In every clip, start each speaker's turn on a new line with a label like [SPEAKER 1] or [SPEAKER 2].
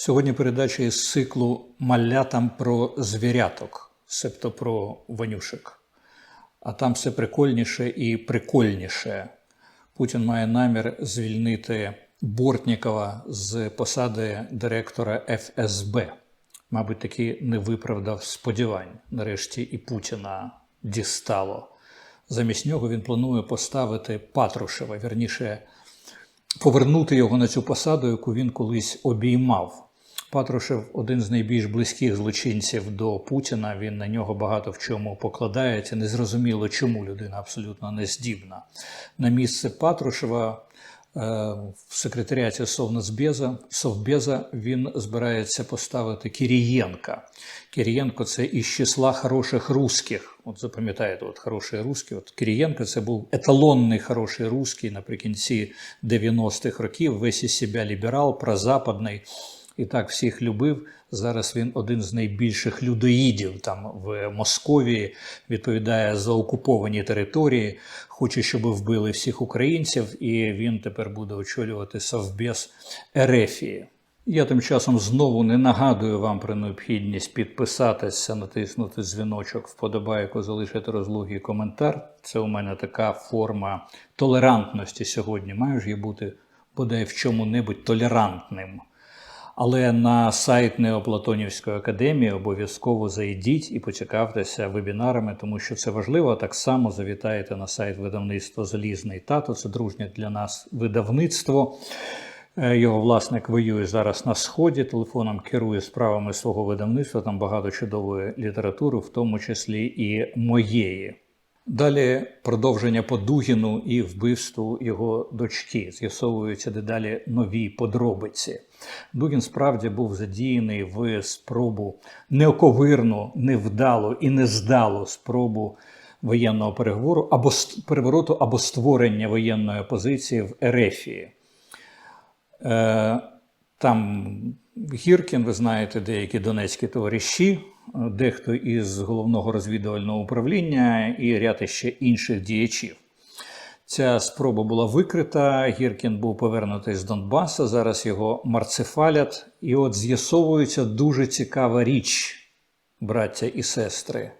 [SPEAKER 1] Сьогодні передача із циклу Малятам про звіряток, себто про вонюшек. А там все прикольніше і прикольніше. Путін має намір звільнити Бортнікова з посади директора ФСБ. Мабуть, таки не виправдав сподівань. Нарешті і Путіна дістало. Замість нього він планує поставити Патрушева, вірніше, повернути його на цю посаду, яку він колись обіймав. Патрушев один з найбільш близьких злочинців до Путіна. Він на нього багато в чому покладається. Незрозуміло, чому людина абсолютно не здібна. На місце Патрушева е, в секретаріаті Совнацбеза, Совбеза він збирається поставити Кирієнка. Кирієнко це із числа хороших русських. От запам'ятаєте, от хороший русський. От Кирієнко це був еталонний хороший русський наприкінці 90-х років. Весь із себе ліберал, прозападний і так всіх любив. Зараз він один з найбільших людоїдів там в Московії, відповідає за окуповані території, хоче, щоб вбили всіх українців, і він тепер буде очолювати Совбез Ерефії. Я тим часом знову не нагадую вам про необхідність підписатися, натиснути дзвіночок, вподобайку, залишити розлогий коментар. Це у мене така форма толерантності сьогодні. Маю ж я бути бодай в чому-небудь толерантним. Але на сайт Неоплатонівської академії обов'язково зайдіть і поцікавтеся вебінарами, тому що це важливо. Так само завітаєте на сайт видавництва Залізний тато. Це дружнє для нас видавництво. Е, Його власник воює зараз на сході. Телефоном керує справами свого видавництва. Там багато чудової літератури, в тому числі і моєї. Далі продовження по Дугіну і вбивству його дочки. З'ясовуються дедалі нові подробиці. Дугін справді був задіяний в спробу неоковирну, невдалу і нездалу спробу воєнного переговору або перевороту або створення воєнної опозиції в Ерефії. Е, там Гіркін, ви знаєте, деякі донецькі товариші, дехто із головного розвідувального управління і ряд ще інших діячів. Ця спроба була викрита. Гіркін був повернутий з Донбаса. Зараз його марцефалять. І от з'ясовується дуже цікава річ, браття і сестри.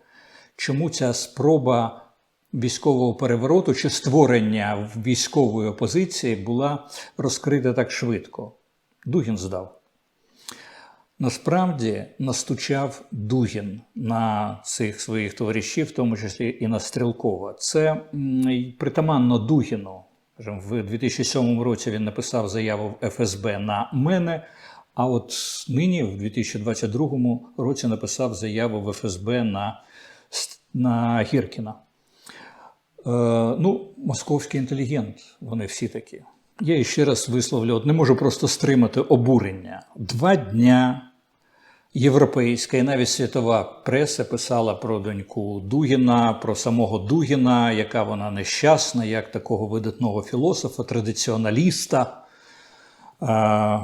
[SPEAKER 1] Чому ця спроба військового перевороту чи створення військової опозиції була розкрита так швидко? Дугін здав. Насправді настучав Дугін на цих своїх товаришів, в тому числі і на Стрілкова. Це притаманно Дугіну. В 2007 році він написав заяву в ФСБ на мене. А от нині, в 2022 році, написав заяву в ФСБ на, на Гіркіна. Е, ну, московський інтелігент, вони всі такі. Я ще раз висловлю, от не можу просто стримати обурення. Два дня європейська і навіть світова преса писала про доньку Дугіна, про самого Дугіна, яка вона нещасна, як такого видатного філософа, традиціоналіста. А,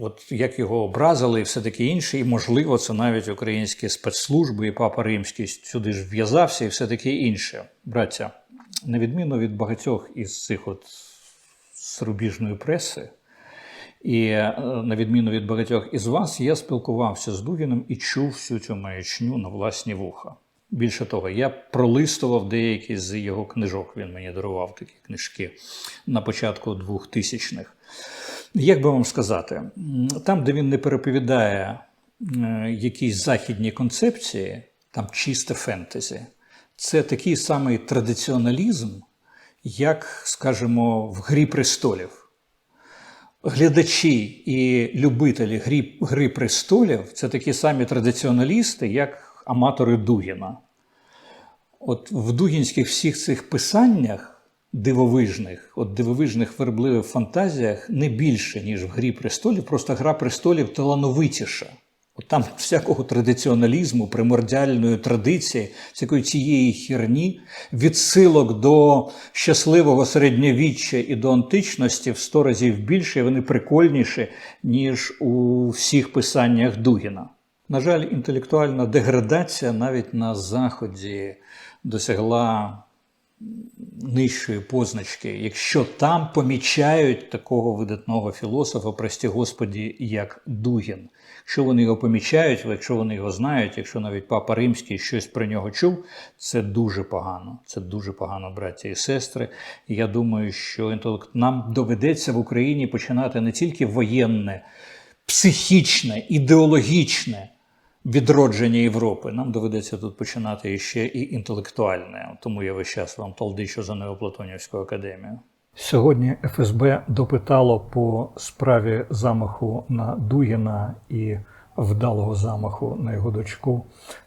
[SPEAKER 1] от як його образили і все таке інше, і можливо, це навіть українські спецслужби, і папа римський сюди ж в'язався, і все таке інше. Браття, на відміну від багатьох із цих от зарубіжної преси, і е, на відміну від багатьох із вас, я спілкувався з Дугіним і чув всю цю маячню на власні вуха. Більше того, я пролистував деякі з його книжок. Він мені дарував такі книжки на початку 2000-х. Як би вам сказати, там, де він не переповідає е, якісь західні концепції, там чисте фентезі, це такий самий традиціоналізм, як, скажімо, в Грі престолів глядачі і любителі гри, гри престолів це такі самі традиціоналісти, як аматори Дугіна. От в дугінських всіх цих писаннях дивовижних, от дивовижних вербливих фантазіях не більше, ніж в Грі престолів, просто гра престолів талановитіша. От там всякого традиціоналізму, примордіальної традиції, всякої цієї херні, відсилок до щасливого середньовіччя і до античності в сто разів більше, і вони прикольніші, ніж у всіх писаннях Дугіна. На жаль, інтелектуальна деградація навіть на Заході досягла нижчої позначки, якщо там помічають такого видатного філософа, прості Господі, як Дугін. Якщо вони його помічають, якщо вони його знають, якщо навіть папа Римський щось про нього чув, це дуже погано. Це дуже погано, браття і сестри. І я думаю, що інтелект нам доведеться в Україні починати не тільки воєнне, психічне, ідеологічне відродження Європи. Нам доведеться тут починати ще і інтелектуальне. Тому я весь час вам толдичу за Неоплатонівську академію. Сьогодні ФСБ допитало по справі замаху на Дугіна і вдалого замаху на його дочку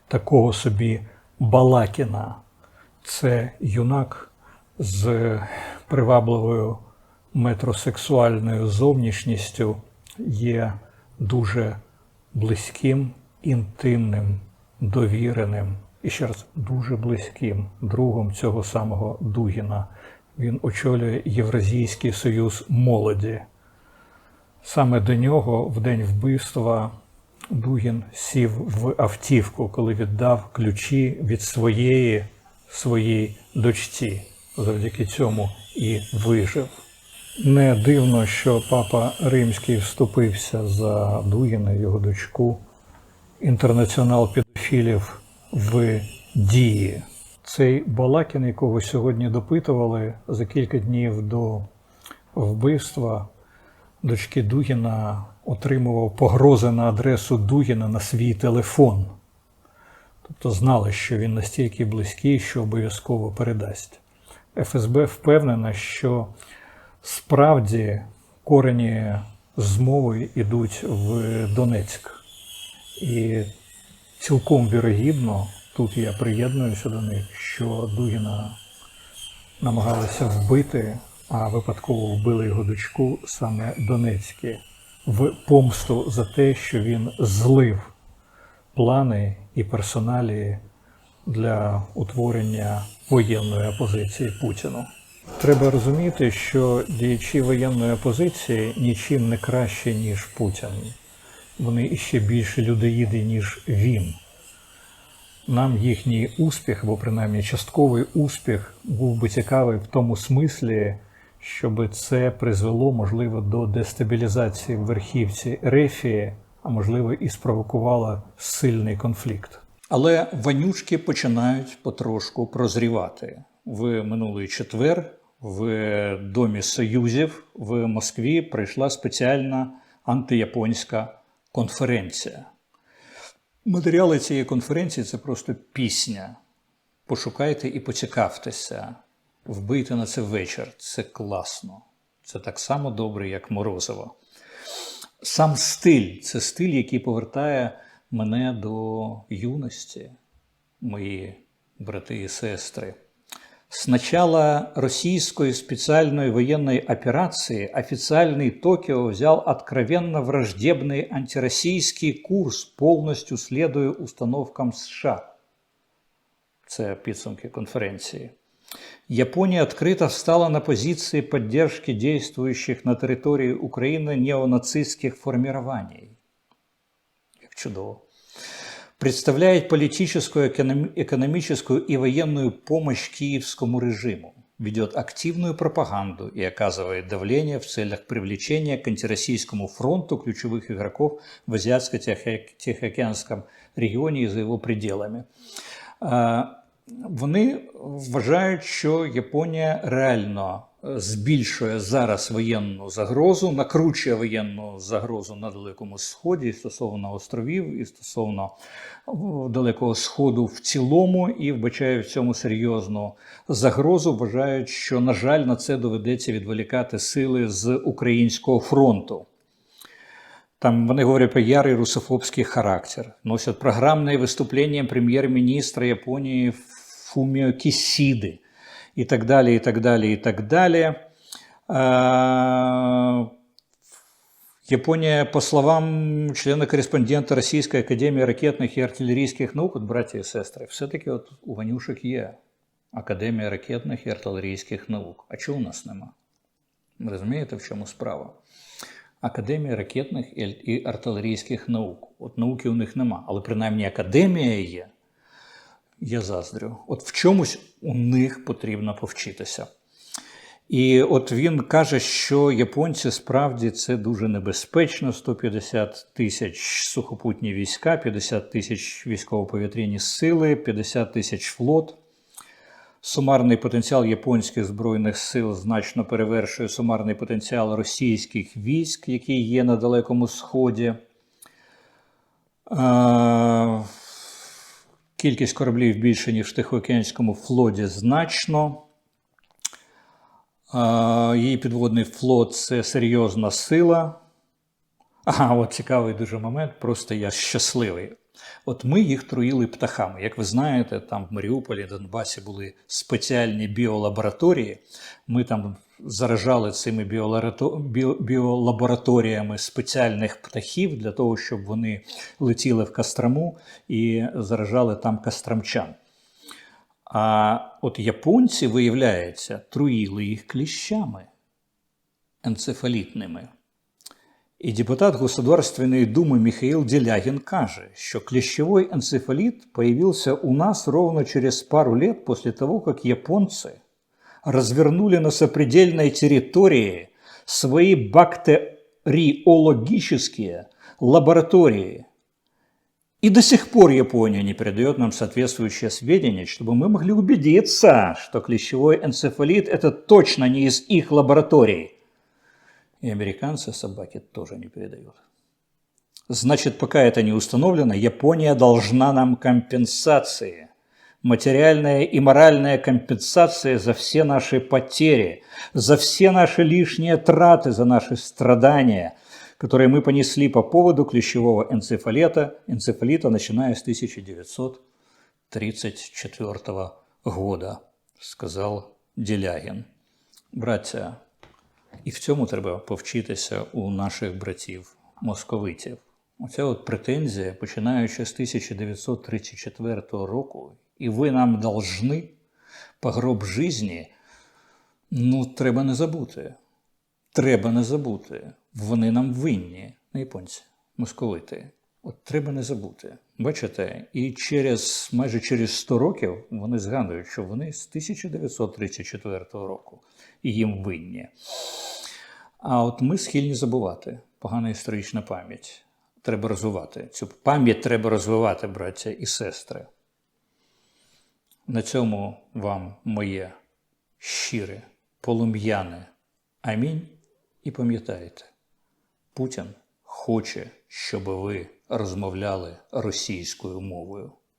[SPEAKER 1] такого собі Балакіна. Це юнак з привабливою метросексуальною зовнішністю є дуже близьким, інтимним, довіреним і ще раз дуже близьким другом цього самого Дугіна. Він очолює Євразійський союз молоді. Саме до нього в день вбивства Дугін сів в автівку, коли віддав ключі від своєї своїй дочці. Завдяки цьому і вижив. Не дивно, що папа Римський вступився за Дугіна, його дочку, інтернаціонал педофілів в дії. Цей Балакін, якого сьогодні допитували за кілька днів до вбивства дочки Дугіна, отримував погрози на адресу Дугіна на свій телефон. Тобто знали, що він настільки близький, що обов'язково передасть. ФСБ впевнена, що справді корені змови йдуть в Донецьк. І цілком вірогідно, тут я приєднуюся до них, що Дугіна намагалися вбити, а випадково вбили його дочку саме Донецькі, в помсту за те, що він злив плани і персоналі для утворення воєнної опозиції Путіну. Треба розуміти, що діячі воєнної опозиції нічим не краще, ніж Путін. Вони іще більше людоїди, ніж він. Нам їхній успіх, або принаймні частковий успіх, був би цікавий в тому смислі, щоб це призвело, можливо, до дестабілізації в верхівці Рефії, а можливо, і спровокувало сильний конфлікт. Але ванючки починають потрошку прозрівати. В минулий четвер в Домі Союзів в Москві прийшла спеціальна антияпонська конференція. Матеріали цієї конференції це просто пісня. Пошукайте і поцікавтеся, вбийте на це вечір. Це класно. Це так само добре, як Морозово. Сам стиль це стиль, який повертає мене до юності, мої брати і сестры. С начала российской специальной военной операции официальный Токио взял откровенно враждебный антироссийский курс, полностью следуя установкам США. Це підсумки конференції. Япония открыто встала на позиции поддержки действующих на территории Украины неонацистских формирований. Як чудово. Представляет политическую, экономическую и военную помощь киевскому режиму, ведет активную пропаганду и оказывает давление в целях привлечения к антироссийскому фронту ключевых игроков в Азиатско-Тихоокеанском регионе и за его пределами. Вони вважають, що Японія реально збільшує зараз воєнну загрозу, накручує воєнну загрозу на Далекому Сході стосовно островів і стосовно Далекого Сходу в цілому, і вбачає в цьому серйозну загрозу. Вважають, що, на жаль, на це доведеться відволікати сили з українського фронту. Там вони говорять про ярий русофобський характер, носять програмне виступлення прем'єр-міністра Японії Фуміо Кісіди и так далее, и так далее, и так далее. Япония, по словам члена-корреспондента Российской Академии ракетных и артиллерийских наук, от братья и сестры, все-таки от у Ванюшек є Академія ракетних і артилерійських наук. А чого у нас нема? Розумієте, в чому справа? Академія ракетних і артилерійських наук. От науки у них нема, але принаймні академія є. Я заздрю. От в чомусь у них потрібно повчитися. І от він каже, що японці справді це дуже небезпечно: 150 тисяч сухопутні війська, 50 тисяч військово-повітряні сили, 50 тисяч флот. Сумарний потенціал японських збройних сил значно перевершує сумарний потенціал російських військ, які є на Далекому Сході. Е, Кількість кораблів більше, ніж в Тихоокеанському флоті, значно. Її підводний флот це серйозна сила. Ага, от цікавий дуже момент, просто я щасливий. От ми їх труїли птахами. Як ви знаєте, там в Маріуполі, Донбасі були спеціальні біолабораторії. Ми там заражали цими біолабораторіями спеціальних птахів для того, щоб вони летіли в Кострому і заражали там костромчан. А от японці, виявляється, труїли їх кліщами енцефалітними. И депутат Государственной Думы Михаил Делягин каже, что клещевой энцефалит появился у нас ровно через пару лет после того, как японцы развернули на сопредельной территории свои бактериологические лаборатории. И до сих пор Япония не передает нам соответствующие сведения, чтобы мы могли убедиться, что клещевой энцефалит – это точно не из их лабораторий. И американцы собаки тоже не передают. Значит, пока это не установлено, Япония должна нам компенсации. Материальная и моральная компенсация за все наши потери, за все наши лишние траты, за наши страдания, которые мы понесли по поводу клещевого энцефалита, энцефалита начиная с 1934 года, сказал Делягин. Братья, і в цьому треба повчитися у наших братів московитів. Оця от претензія, починаючи з 1934 року, і ви нам должны по гроб житті, ну, треба не забути. Треба не забути. Вони нам винні, не японці, московити. От треба не забути. Бачите, і через майже через 100 років вони згадують, що вони з 1934 року і їм винні. А от ми схильні забувати. Погана історична пам'ять. Треба розвивати. Цю пам'ять треба розвивати, браття і сестри. На цьому вам моє щире, полум'яне амінь. І пам'ятайте, Путін хоче, щоб ви розмовляли російською мовою.